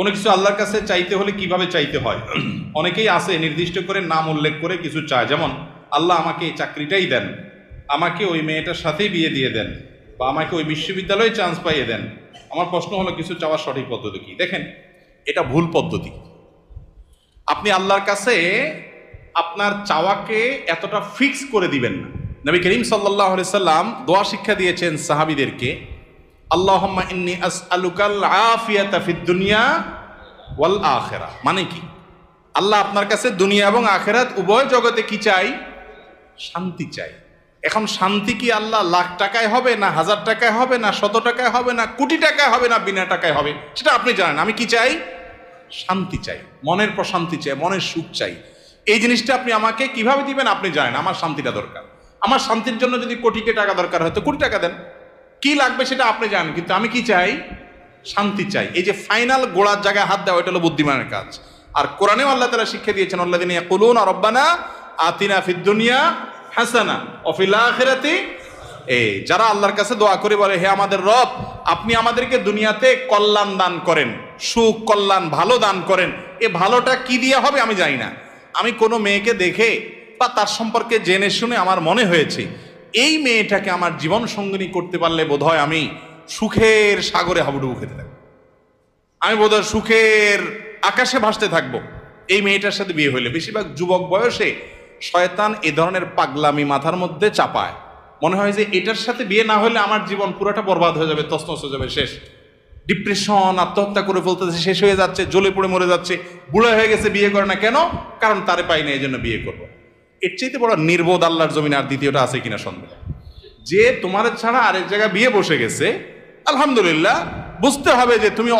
কোনো কিছু আল্লাহর কাছে চাইতে হলে কীভাবে চাইতে হয়? অনেকেই আছে নির্দিষ্ট করে নাম উল্লেখ করে কিছু চায়। যেমন, আল্লাহ আমাকে এই চাকরিটাই দেন। আমাকে ওই মেয়েটার সাথেই বিয়ে দিয়ে দেন বা আমাকে ওই বিশ্ববিদ্যালয়ে চান্স পাইয়ে দেন। আমার প্রশ্ন হলো, কিছু চাওয়ার সঠিক পদ্ধতি কি? দেখেন, এটা ভুল পদ্ধতি। আপনি আল্লাহর কাছে আপনার চাওয়াকে এতটা ফিক্স করে দিবেন না। নবী করিম সাল্লাহ সাল্লাম দোয়া শিক্ষা দিয়েছেন সাহাবিদেরকে। আল্লাহম্মা ইন্নি আসআলুকাল আফিয়াতা ফিদ দুনিয়া ওয়াল আখেরা। মানে কি? আল্লাহ আপনার কাছে দুনিয়া এবং আখেরাত, উভয় জগতে কি চাই? শান্তি চাই। এখন শান্তি কি আল্লাহ লাখ টাকায় হবে না হাজার টাকায় হবে না শত টাকায় হবে না কোটি টাকায় হবে না বিনা টাকায় হবে? সেটা আপনি জানেন। আমি কি চাই? শান্তি চাই। মনের প্রশান্তি চাই, মনের সুখ চাই। এই জিনিসটা আপনি আমাকে কীভাবে দিবেন আপনি জানেন। আমার শান্তিটা দরকার। আমার শান্তির জন্য যদি কোটিকে টাকা দরকার হয়, তো কোটি টাকা দেন। কি লাগবে সেটা আপনি জানেন, কিন্তু আমি কি চাই? শান্তি চাই। এই যে ফাইনাল গোড়ার জায়গায় হাত দেওয়া, এটা হলো বুদ্ধিমানের কাজ। আর কোরআনেও আল্লাহ তালা শিক্ষা দিয়েছেন আল্লাহ দিন কুলুন রব্বানা আতিনা ফিদ দুনিয়া হাসানা অফিল আখিরাতি। এই, যারা আল্লাহর কাছে দোয়া করে বলে, হে আমাদের রব, আপনি আমাদেরকে দুনিয়াতে কল্যাণ দান করেন সুখ কল্যাণ ভালো দান করেন। এ ভালোটা কি দিয়ে হবে আমি জানি না। আমি কোনো মেয়েকে দেখে বা তার সম্পর্কে জেনে শুনে আমার মনে হয়েছে এই মেয়েটাকে আমার জীবন সঙ্গিনী করতে পারলে বোধহয় আমি সুখের সাগরে হাবুডুবু খেতে থাকব। আমি বোধহয় সুখের আকাশে ভাসতে থাকব। এই মেয়েটার সাথে বিয়ে হইলে বেশিরভাগ যুবক বয়সে শয়তান এ ধরনের পাগলামি মাথার মধ্যে চাপায়। মনে হয় যে এটার সাথে বিয়ে না হলে আমার জীবন পুরোটা বরবাদ হয়ে যাবে তসনস হয়ে যাবে, শেষ। ডিপ্রেশন, আত্মহত্যা করে ফেলতেছে শেষ হয়ে যাচ্ছে, জ্বলে পড়ে মরে যাচ্ছে, বুড়া হয়ে গেছে, বিয়ে করে না কেন? কারণ তারে পাই না, এই জন্য বিয়ে করব। এর চাইতে বড় নির্বোধ আল্লাহর জমিন আর দ্বিতীয়টা আছে কিনা সন্দেহ? যে তোমার ছাড়া আরেক জায়গায় বিয়ে বসে গেছে, আলহামদুলিল্লাহ, বুঝতে হবে যে তুমি